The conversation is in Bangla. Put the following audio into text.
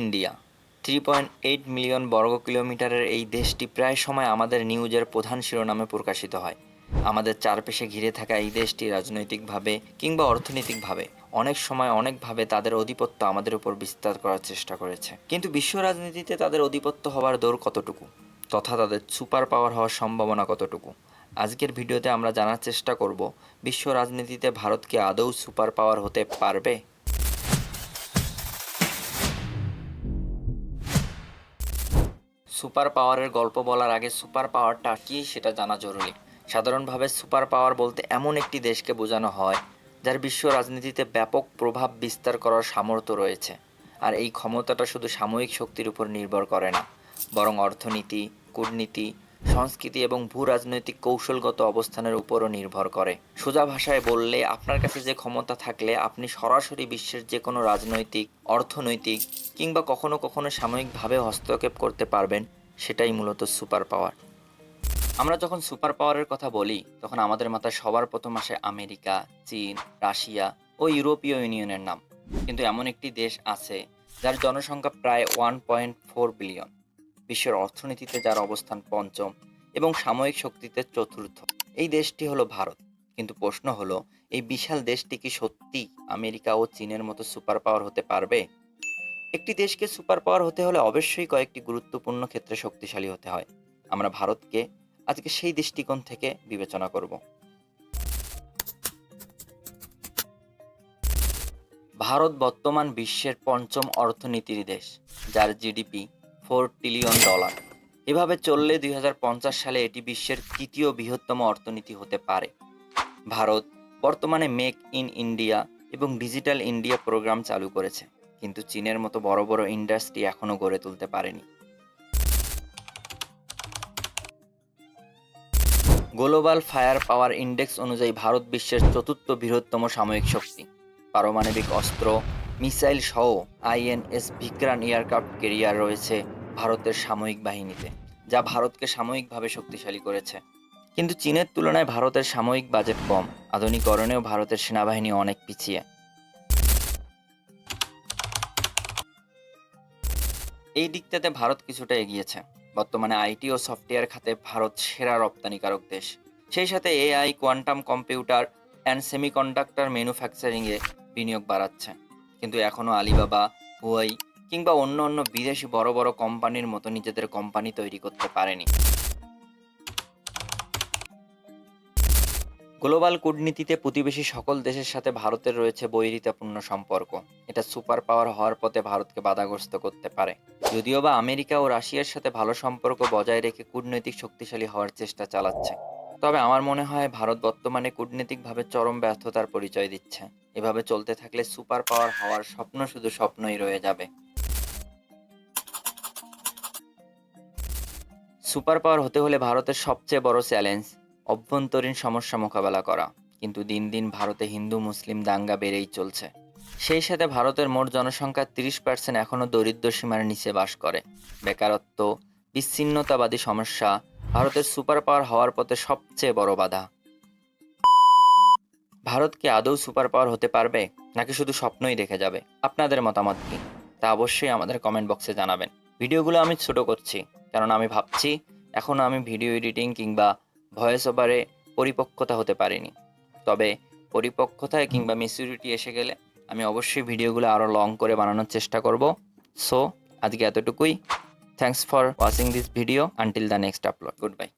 India. Three point eight million বর্গ কিলোমিটারের এই দেশটি প্রায় সময় আমাদের নিউজের প্রধান শিরোনামে প্রকাশিত হয়। আমাদের চারপাশে ঘিরে থাকা এই দেশটি রাজনৈতিকভাবে কিংবা অর্থনৈতিকভাবে অনেক সময় অনেকভাবে তাদের আধিপত্য আমাদের উপর বিস্তার করার চেষ্টা করেছে। কিন্তু বিশ্ব রাজনীতিতে তাদের আধিপত্য হওয়ার দৌড় কতটুকু? তথা তাদের সুপার পাওয়ার হওয়ার সম্ভাবনা কতটুকু? আজকের ভিডিওতে আমরা জানার চেষ্টা করব, বিশ্ব রাজনীতিতে ভারতকে আদৌ সুপার পাওয়ার হতে পারবে? সুপার পাওয়ারের গল্প বলার আগে সুপার পাওয়ারটা কী সেটা জানা জরুরি। সাধারণভাবে সুপার পাওয়ার বলতে এমন একটি দেশকে বোঝানো হয়, যার বিশ্ব রাজনীতিতে ব্যাপক প্রভাব বিস্তার করার সামর্থ্য রয়েছে, আর এই ক্ষমতাটা শুধু সাময়িক শক্তির উপর নির্ভর করে না, বরং অর্থনীতি, কূটনীতি সংস্কৃতি এবং ভূ রাজনৈতিক কৌশলগত অবস্থানের উপরও নির্ভর করে। সোজা ভাষায় বললে, আপনার কাছে যে ক্ষমতা থাকলে আপনি সরাসরি বিশ্বের যে কোনো রাজনৈতিক, অর্থনৈতিক কিংবা কখনো কখনো সাময়িকভাবে হস্তক্ষেপ করতে পারবেন, সেটাই মূলত সুপার পাওয়ার। আমরা যখন সুপার পাওয়ারের কথা বলি, তখন আমাদের মাথায় সবার প্রথম আসে আমেরিকা, চীন, রাশিয়া ও ইউরোপীয় ইউনিয়নের নাম। কিন্তু এমন একটি দেশ আছে, যার জনসংখ্যা প্রায় ওয়ান পয়েন্ট ফোর বিলিয়ন। বিশ্বের অর্থনীতিতে যার অবস্থান পঞ্চম এবং সাময়িক শক্তিতে চতুর্থ। এই দেশটি হলো ভারত। কিন্তু প্রশ্ন হলো, এই বিশাল দেশটি কি সত্যি আমেরিকা ও চীনের মতো সুপার পাওয়ার হতে পারবে? একটি দেশকে সুপার পাওয়ার হতে হলে অবশ্যই কয়েকটি গুরুত্বপূর্ণ ক্ষেত্রে শক্তিশালী হতে হয়। আমরা ভারতকে আজকে সেই দৃষ্টিকোণ থেকে বিবেচনা করব। ভারত বর্তমান বিশ্বের পঞ্চম অর্থনীতির দেশ, যার জিডিপি ফোর ট্রিলিয়ন ডলার। এভাবে চললে দুই সালে এটি বিশ্বের তৃতীয় বৃহত্তম অর্থনীতি হতে পারে। ভারত বর্তমানে মেক ইন ইন্ডিয়া এবং ডিজিটাল ইন্ডিয়া প্রোগ্রাম চালু করেছে, কিন্তু চীনের মতো বড় বড় ইন্ডাস্ট্রি এখনও গড়ে তুলতে পারেনি। গ্লোবাল ফায়ার পাওয়ার ইন্ডেক্স অনুযায়ী ভারত বিশ্বের চতুর্থ বৃহত্তম সাময়িক শক্তি। পারমাণবিক অস্ত্র মিসাইল সহ আইএনএস ভিক্রান এয়ারক্রাফট কেরিয়ার রয়েছে ভারতের সামরিক বাহিনীতে, যা ভারতকে সাময়িকভাবে শক্তিশালী করেছে। কিন্তু চীনের তুলনায় ভারতের সাময়িক বাজেট কম, আধুনিকরণেও ভারতের সেনাবাহিনী অনেক পিছিয়ে। এই দিকটাতে ভারত কিছুটা এগিয়েছে। বর্তমানে আইটি ও সফটওয়্যার খাতে ভারত সেরা রপ্তানিকারক দেশ। সেই সাথে AI quantum computer and semiconductor ম্যানুফ্যাকচারিংয়ে বিনিয়োগ বাড়াচ্ছে। কিন্তু এখনও আলিবাবা, হুয়াই কিংবা অন্য অন্য বিদেশি বড় বড় কোম্পানির মতো নিজেদের কোম্পানি তৈরি করতে পারেনি। গ্লোবাল কূটনীতিতে প্রতিবেশী সকল দেশের সাথে ভারতের রয়েছে বৈরিতাপূর্ণ সম্পর্ক। এটা সুপার পাওয়ার হওয়ার পথে ভারতকে বাধাগ্রস্ত করতে পারে। যদিও বা আমেরিকা ও রাশিয়ার সাথে ভালো সম্পর্ক বজায় রেখে কূটনৈতিক শক্তিশালী হওয়ার চেষ্টা চালাচ্ছে। তবে আমার মনে হয় ভারত বর্তমানে কূটনীতিকভাবে চরম ব্যর্থতার পরিচয় দিচ্ছে। এভাবে চলতে থাকলে সুপার পাওয়ার হওয়ার স্বপ্ন শুধু স্বপ্নই রয়ে যাবে। সুপার পাওয়ার হতে হলে ভারতের সবচেয়ে বড় চ্যালেঞ্জ, অভ্যন্তরীণ সমস্যা মোকাবেলা করা। কিন্তু দিন দিন ভারতে হিন্দু, মুসলিম দাঙ্গা বেড়েই চলছে। সেই সাথে ভারতের মোট জনসংখ্যার তিরিশ পার্সেন্ট এখনও দরিদ্র সীমার নিচে বাস করে। বেকারত্ব, বিচ্ছিন্নতাবাদী সমস্যা ভারতের সুপার পাওয়ার হওয়ার পথে সবচেয়ে বড় বাধা। ভারত কি আদৌ সুপার পাওয়ার হতে পারবে, নাকি শুধু স্বপ্নই দেখে যাবে? আপনাদের মতামত কি? তা অবশ্যই আমাদের কমেন্ট বক্সে জানাবেন। ভিডিওগুলো আমি ছোট করছি কারণ আমি ভাবছি এখনও আমি ভিডিও এডিটিং কিংবা ভয়েস ওভারে পরিপক্কতা হতে পারিনি। তবে পরিপক্কতায় কিংবা মেচুরিটি এসে গেলে আমি অবশ্যই ভিডিওগুলো আরও লং করে বানানোর চেষ্টা করব। সো, আজকে এতটুকুই। For watching this video until the next upload good bye